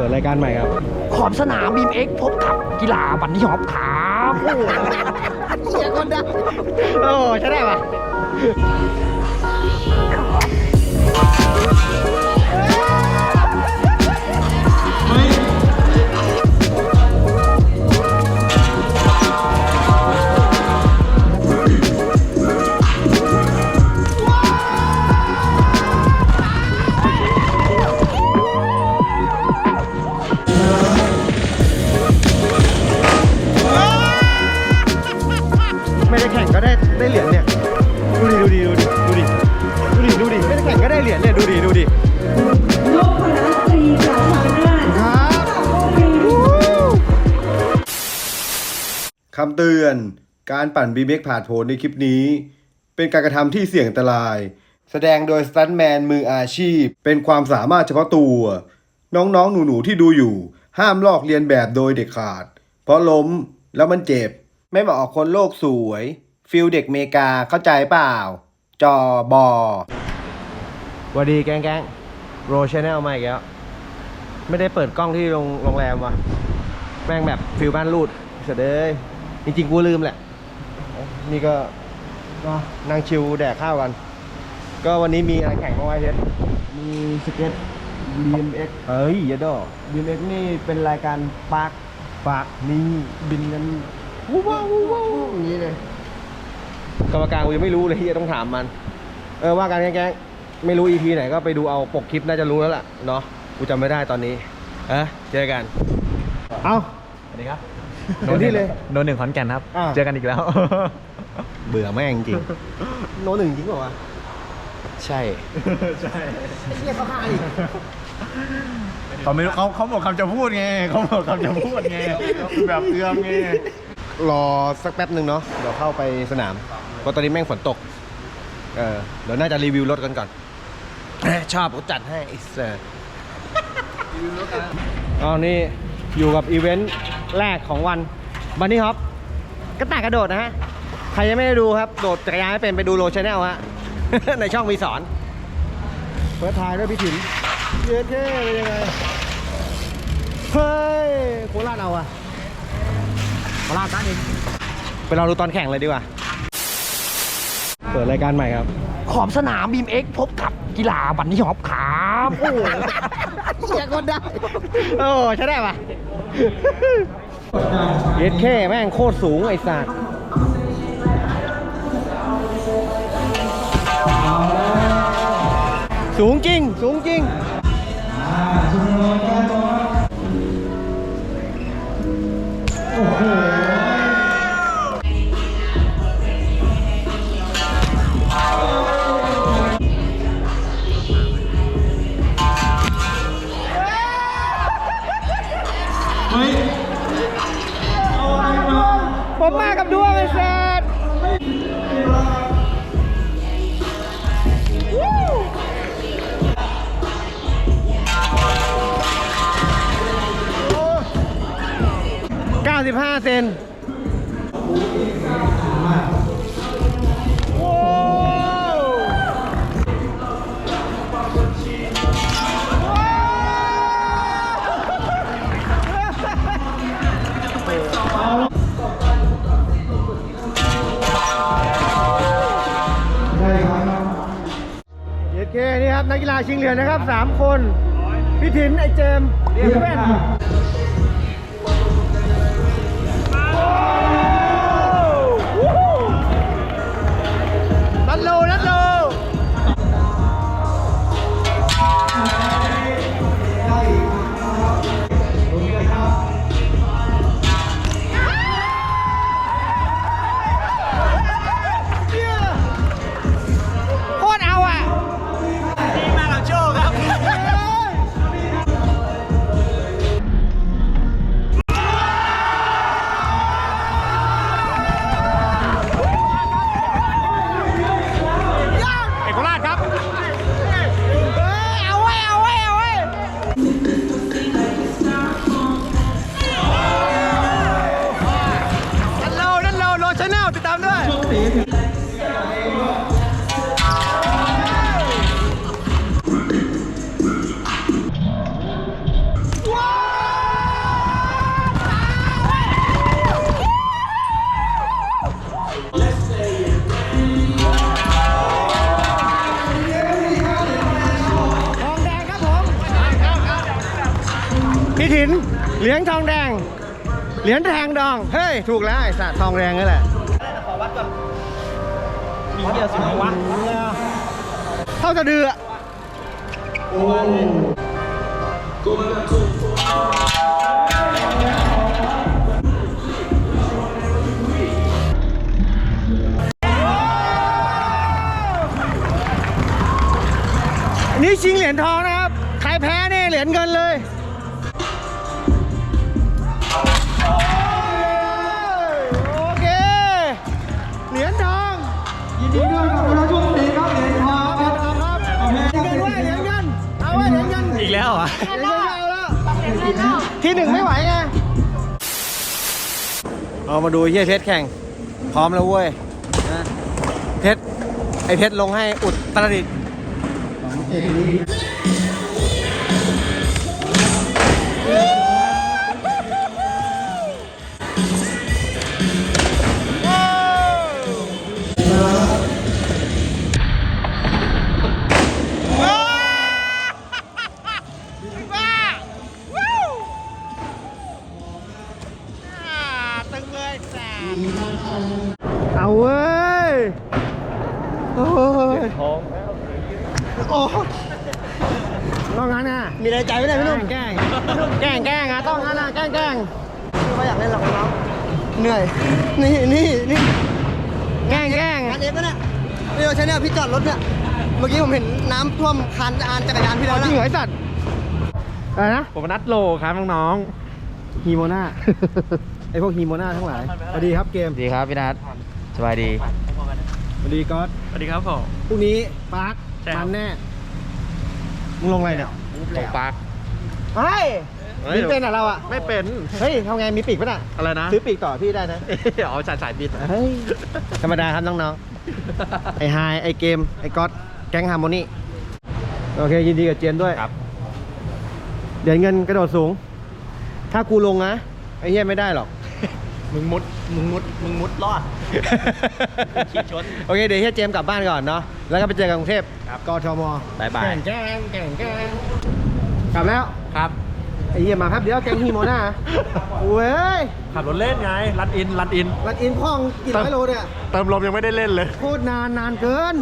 ปิดรายการใหม่ครับ ขอบสนามบีมเอ็กพบกับกีฬาบันนี่ฮอปครับโอ้โหเสียคนได้โอ้ใช่ได้ปะ เตือน การปั่นบีเมกผ่านโผลในคลิปนี้ เป็นการกระทำที่เสี่ยงอันตราย แสดงโดยสตันแมนมืออาชีพ เป็นความสามารถเฉพาะตัว น้องๆ หนูๆ ที่ดูอยู่ ห้ามลอกเลียนแบบโดยเด็ดขาด เพราะล้มแล้วมันเจ็บ ไม่เหมาะกับคนโลกสวย ฟิลเด็กเมกาเข้าใจเปล่า จอบอวัสดีแก๊งแก๊งโรชแนลมาอีกแล้ว ไม่ได้เปิดกล้องที่โรงโรงแรมวะแม่งแบบฟิลบ้านรูดเสยเดย จริงๆกูลืมแหละ นี่ก็ก็นั่งชิวแดกข้าวกัน ก็วันนี้มีอะไรแข่งบ้างวะเพชรมีสเก็ต BMX เอ้ยอยาดอ BMX นี่เป็นรายการปาร์คปากนี่บินกันวู้ว้าววู้ว้าวอย่างนี้เลยกรรมการกูยังไม่รู้เลยที่จะต้องถามมัน เออว่ากันแก๊งๆไม่รู้ EP ไหนก็ไปดูเอาปกคลิปน่าจะรู้แล้วล่ะเนาะกูจำไม่ได้ตอนนี้ เออเจอกัน เอาสวัสดีครับ เต็มที่เลย โดนหนึ่งขอนแก่นครับ อ่า เจอกันอีกแล้ว เบื่อแม่งจริง โนหนึ่งจริงเปล่าวะใช่ ใช่เรียกเขาฆ่าอีกเขาไม่รู้เขาเขาบอกคำจะพูดไงเขาบอกคำจะพูดไงแบบเอื้อมไงรอสักแป๊บหนึ่งเนาะเดี๋ยวเข้าไปสนามเพราะตอนนี้แม่งฝนตก เออเดี๋ยวน่าจะรีวิวรถกันก่อนชอบก็จัดให้ไอ้เสืออ๋อนี่อยู่กับอีเวนต์ แรกของวันบันนี่ฮอปก็ต่างกระโดดนะฮะ ใครยังไม่ได้ดูครับ โดดจักรยานไม่เป็นไปดูโลชแนลฮะ ในช่องมีสอน เปิดถ่ายด้วยพี่ถิ่นเยอะเท่เป็นยังไง เฮ้ยโคราชเอาอะมาลาดนั่นเองไปรอดูตอนแข่งเลยดีกว่า เปิดรายการใหม่ครับ ขอบสนามบีมเอ็กพบกับกีฬาบันนี่ฮอปครับ โอ้โหเสียคนได้ โอ้ใช่ได้ปะ เย็ดแค่แม่งโคตรสูงไอ้สัตว์สูงจริง สูงจริง มมากับดวงไอ้สัตว์เก้าสิบห้าเซน ชิงเหรียญนะครับสามคน พี่ถินไอเจมส์เดียกแว่น เหรียญทองแดง เหรียญแทงดอง เฮ้ย ถูกแล้วไอ้สัตว์ทองแดงนี่แหละมีเดียวสิวะเท่าจะเดือนี่ชิงเหรียญทองนะครับ ใครแพ้เนี่ยเหรียญเงินเลย ที่หนึ่งไม่ไหวไงเอามาดูเฮียเพชรแข่ง พร้อมแล้วเว้ยนะเพชรไอเพชรลงให้อุดตรดิต อ้ยโอ้ต้องงั้นอะมีอะไรใจไม่ได้พี่นุ่มแกล้งแกล้งแกล้งอะต้องงั้นอะแกล้งแกล้งไม่ค่อยอยากเล่นหรอกน้องเหนื่อย นี่นี่นี่แกล้งแกล้งงานเอฟก็เนี่ยนี่เราใช้เนี่ยพี่จอดรถเนี่ย เมื่อกี้ผมเห็นน้ำท่วมคันอานจักรยานพี่แล้วนะริงเหรอไอ้สัตว์อะไรนะผมนัดโลครับน้องๆฮีโมนาไอพวกฮีโมนาทั้งหลายสวัสดีครับเกมๆดีครับพี่นัทสบายดี สวัสดีก๊อตสวัสดีครับผม พรุ่งนี้ปาร์คใช่ครับ มันแน่ มึงลงอะไรเนี่ยตกปลักเฮ้ยเฮ้ยมีเป็นอะเราอะไม่เป็น เฮ้ยทำไงมีปีกปะน่ะ อะไรนะซื้อปีกต่อพี่ได้นะเอาสายสายบิดเฮ้ย ธรรมดาครับน้องๆ ไอไฮไอเกม ไอก๊อต แก๊งฮาร์โมนีโอเค ยินดีกับเจนด้วย ครับเดี๋ยวเงินกระโดดสูง ถ้ากูลงนะ ไอเฮียไม่ได้หรอก มึงมุด มึงมุด มึงมุดรอด ขี่ชน โอเค เดี๋ยวเฮียเจมส์กลับบ้านก่อนเนาะ แล้วก็ไปเจอกันกรุงเทพครับกทมบ๊ายบาย แก่งแกงแก่งแกงกลับแล้ว ครับ ไอเฮียมาแป๊บเดียวแก๊งฮีโมนาเว้ยขับรถเล่นไง รัดอิน รัดอิน รัดอินพ่องกี่ร้อยโลเนี่ยเติมลมยังไม่ได้เล่นเลย โคตรนานนานเกิน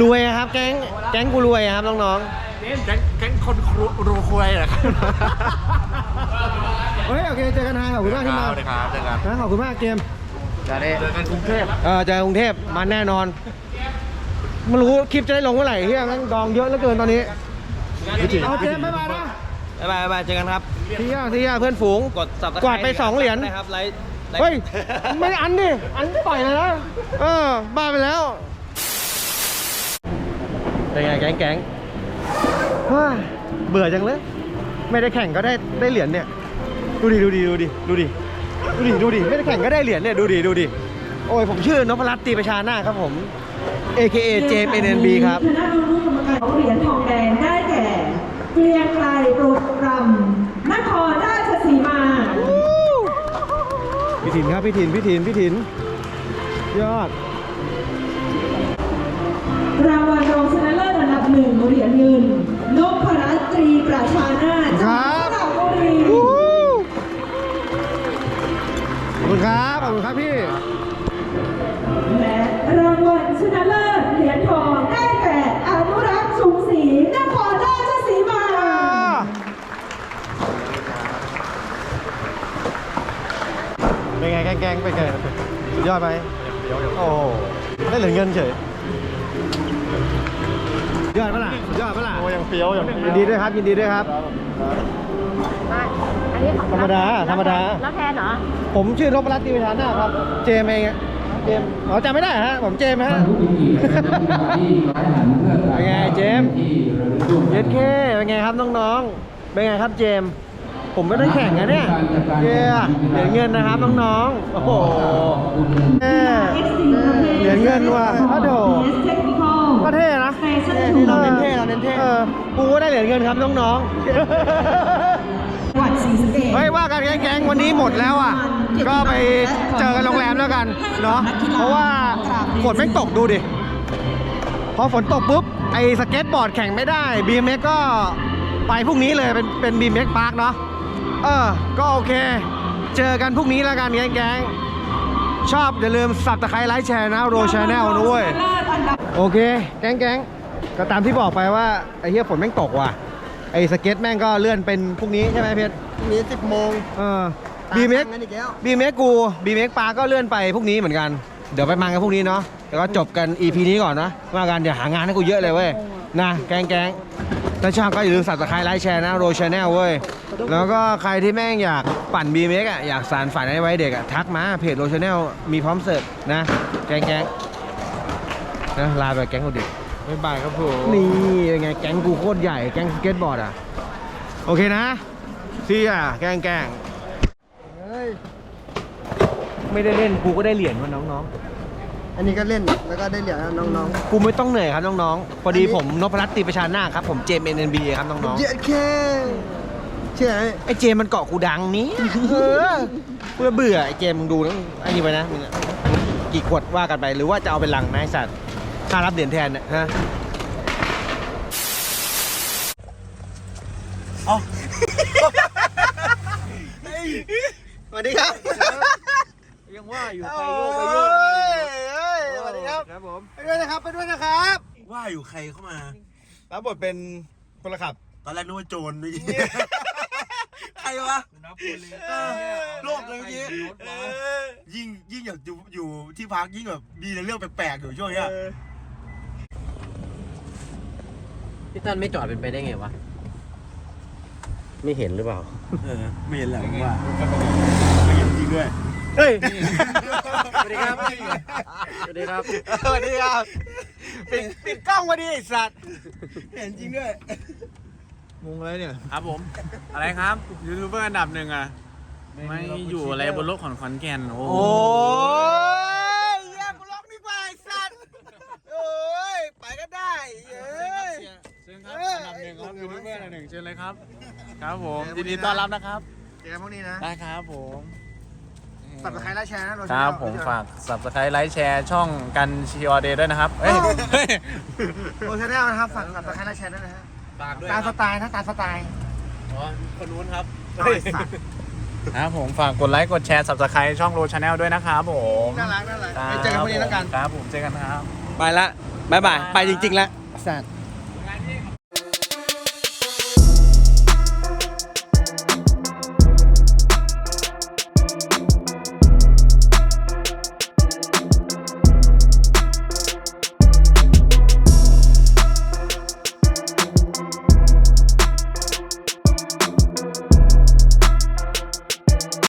รวยอะครับ แก๊ง แก๊งกูรวยอะครับน้อง แก๊งแก๊งคนครูรูควยเหรอครับๆเฮ้ยโอเคเจอกันฮะขอบคุณมากที่มาสวัสดีครับเจอกันนะขอบคุณมากเกมเจอกันกรุงเทพเออเจอกันกรุงเทพมาแน่นอนไม่รู้คลิปจะได้ลงเมื่อไหร่เฮียแมันดองเยอะเหลือเกินตอนนี้เอาเจมส์บ๊ายบายนะบ๊ายบายบ๊ายบายเจอกันครับทีย่าทีย่าเพื่อนฝูงกด subscribe กวาดไปสองเหรียญนะครับไลค์ไลค์เฮ้ยไม่ได้อันดิอันปล่อยเลยนะเออบ้าไปแล้วเป็นไงแก๊งแก๊ง เฮ้ยเบื่อจังเลย ไม่ได้แข่งก็ได้ได้เหรียญเนี่ย ดูดิดูดิดูดิดูดิดูดิดูดิไม่ได้แข่งก็ได้เหรียญเนี่ยดูดิดูดิโอ้ยผมชื่อนพรัตน์ตรีประชานาคครับผม AKA เจม NNB ครับคณะอนุกรรมการของเหรียญทองแดงได้แก่เกรียงไกรโปรกรำนครราชสีมาพี่ถินครับพี่ถินพี่ถินพี่ถินยอดรางวัลรองชนะเลิศอันดับหนึ่งเหรียญเงิน นพรัตน์ตรีประชานาถครับจากสระบุรีขอบคุณครับขอบคุณครับพี่ และรางวัลชนะเลิศเหรียญทองได้แก่อนุรักษ์ชุมศรีนครราชสีมาเป็นไงแกล้งๆเป็นไงสุดยอดไหมโอ้โหได้เหรียญเงินเฉยสุดยอดปะล่ะสุดยอดปะล่ะโอ้ยัง เฟี้ยวยังเฟี้ยินดีด้วยครับยินดีด้วยครับอันนี้ธรรมดาธรรมดารับแทนเหรอผมชื่อนพรัตน์ตีประชานาถครับเจมส์เองอะเจมส์อ๋อจำไม่ได้ฮะผมเจมส์ฮะเป็นไงเจมส์เย็ดเคเป็นไงครับน้องๆเป็นไงครับเจมส์ผมไม่ได้แข่งนะเนี่ยเย้เหรียญเงินนะครับน้องๆโอ้โหเอ้เหรียญเงินว่ะอ้าวโถ ก็เท่นะเราเน้นเท่เราเน้นเท่ออกูก็ได้เหรียญเงินครับน้องๆวัดศรีสะเกษเฮ้ยว่ากันแก๊งๆวันนี้หมดแล้วอะ ก็ไปเจอกันโรงแรมแล้วกันเนาะเพราะว่าฝนไม่งตกดูดิพอฝนตกปุ๊บไอ้สเก็ตบอร์ดแข่งไม่ได้ BMX ก็ไปพรุ่งนี้เลยเป็นเป็นบีมเอ็กพาร์คเนาะเออก็โอเค เจอกันพรุ่งนี้แล้วกันแก๊งๆ ชอบอย่าลืมสับตะไคร้ไลค์แชร์นะโรชแนลนะเว้ยโอเค แก๊งแก๊งก็ตามที่บอกไปว่า ไอ้เหี้ยฝนแม่งตกว่ะ ไอ้สเก็ตแม่งก็เลื่อนเป็นพรุ่งนี้ใช่ไหมเพชรมีสิบโมงเออบีเม็กตาตั้งกันอีกแล้วบีเม็กกูบีเม็กปลาก็เลื่อนไปพรุ่งนี้เหมือนกัน เดี๋ยวไปมันกันพรุ่งนี้เนาะแล้วก็จบกัน EP นี้ก่อนนะว่ากันเดี๋ยวหางานให้กูเยอะเลยเว้ยนะแก๊งแก๊ง ถ้าชอบก็อย่าลืมสับสไครต์ไลค์แชร์นะโรชแนลเว้ย แล้วก็ใครที่แม่งอยากปั่นบีเม็กอะอยากสารฝันให้ไว้เด็กอะทักมาเพจโรชแนลมีพร้อมเสิร์ฟนะแก๊งแก๊งนะลาไปแก๊งกูดิบ๊ายบายครับผม นี่ยังไงแก๊งกูโคตรใหญ่แก๊งสเก็ตบอร์ดอะ โอเคนะที่อะแกล้งแกล้งเฮ้ยไม่ได้เล่นกูก็ได้เหรียญมาน้อง อันนี้ก็เล่นแล้วก็ได้เหรียญนะน้องๆกูไม่ต้องเหนื่อยครับน้องๆ พอดีอันนี้ผมนพรัตน์ตีประชานาคครับผมเจมเอ็นบีครับน้องๆเยอะแค่เชื่อไหมๆไอ้เจมมันเกาะกูดังนี้ เออกูเบื่อไอ้เจมมึงดูนะไอ้นี่ไปนะมึงอะกี่ขวดว่ากันไปหรือว่าจะเอาเป็นลังนะไอ้สัตว์ค่ารับเหรียญแทนเนี่ยฮะสวัสดีครับ ยังว่าอยู่โอ้ใครยโยกไปโยกเฮ้ยสวัสดี ครับครับผม ไปด้วยนะครับ ไปด้วยนะครับว่าอยู่ใครเข้ามา รับบทเป็นคนละขับ ตอนแรกนึกว่าโจรด้วยใครวะ นับคนเลยเออโลกเลยเมื่อกี้ เออยิ่งยิ่งอยากอยู่อยู่ที่พักยิ่งแบบมีแต่เรื่องแปลกๆอยู่ช่วงเนี้ยพี่ตันไม่จอดเป็นไปได้ไงวะ ไม่เห็นหรือเปล่า เออไม่เห็นหรอกว่าไม่เห็นจริงด้วย เฮ้ยส วัสดีครับ สวัสดีครับ สวัสดีครับ ปิดปิดกล้องมาดิไอ้สัตว์ เห็นจริงด้วยงงอะไรเนี่ย ครับผม อะไรครับยูทูบเบอร์อันดับหนึ่งอะ ไม่อยู่อะไรบนโลกของขอนแก่นโอ้โอ้ยเหี้ยกูล็อกนี่ไปไอ้สัตว์โอ้ย ไปก็ได้เอ้ย เชิญครับอันดับหนึ่งครับยูทูบเบอร์อันดับหนึ่งเชิญเลยครับ ครับผมยินดีต้อนรับนะครับ เจอกันพวกนี้นะ ได้ครับผม สับสไครต์และแชร์นะโรครับผมฝาก subscribe ไลค์แชร์ช่องกันชีออเดย์ด้วยนะครับเอ้ยเฮ้ยโรชแนลนะครับฝากสับสไครต์และแชร์ด้วยนะฮะฝากด้วยตามสไตล์นะตามสไตล์อ๋อคนนู้นครับเฮ้ยสัตว์ครับผมฝากกดไลค์กดแชร์ subscribe ช่องโรชาแนลด้วยนะครับผมน่ารักน่ารักครับไปเจอกันพวกนี้แล้วกัน ครับผมเจอกันครับ ไปละบายบาย ไปจริงๆแล้วสัตว์